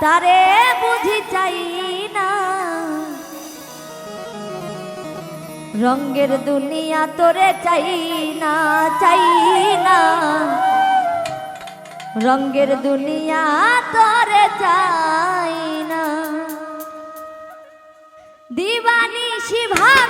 তারে বুঝি চাই না। রঙ্গের দুনিয়া তোরে চাই না চাই না। রঙ্গের দুনিয়া তোরে চাই না দিবানিশি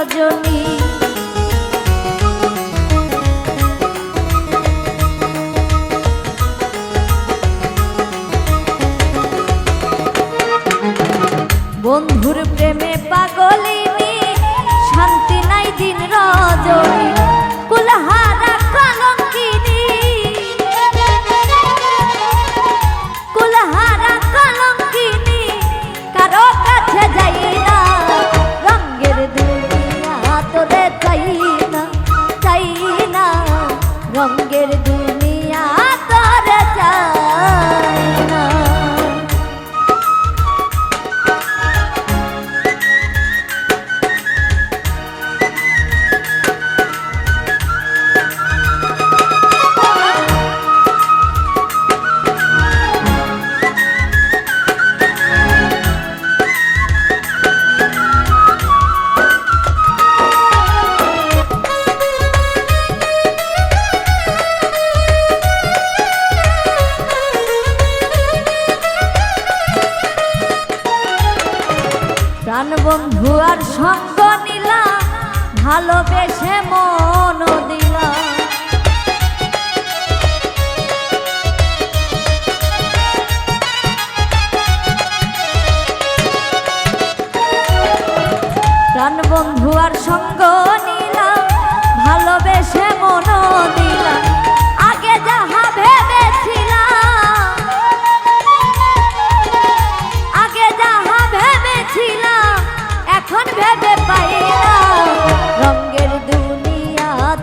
রজনী। বন্ধুর প্রেমে পাগলিনী শান্তি নাই দিন বন্ধু আর সঙ্গ নিলা, ভালোবেসে মন দিলা। প্রাণ বন্ধু আর সঙ্গ নিলা, ভালোবেসে মন দিলা।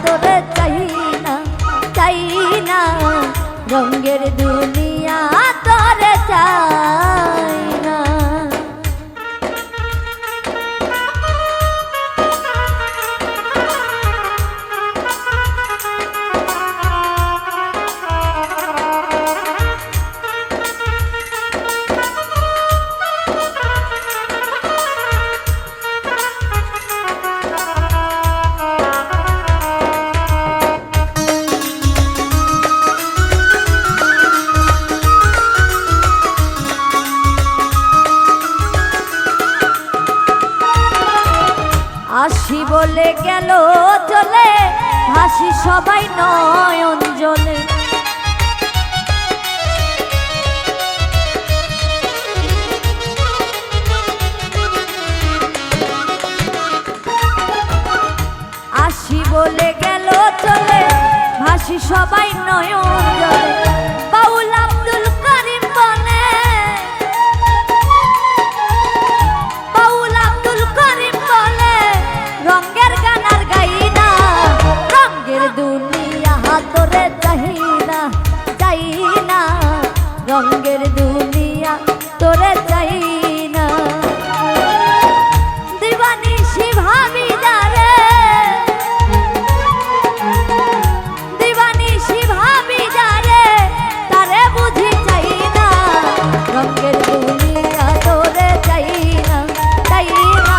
তোরে চাই না চাই না রঙের দুনিয়া আসি বলে গেল চলে, হাসি সবাই নয়ন জলে। আসি বলে গেল চলে, হাসি সবাই নয়ন জলে। না, তোরে চাই না। দিবানি শিভাবি দারে দিবানি শিভাবি দারে তারে বুঝি চাই না। রঙ্গের দুনিয়া তোরে চাই না চাই না।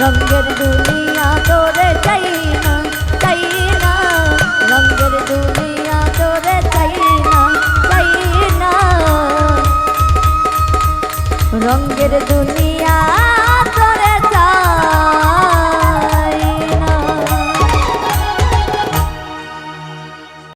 রঙ্গের দুনিয়া রঙ্গের দুনিয়া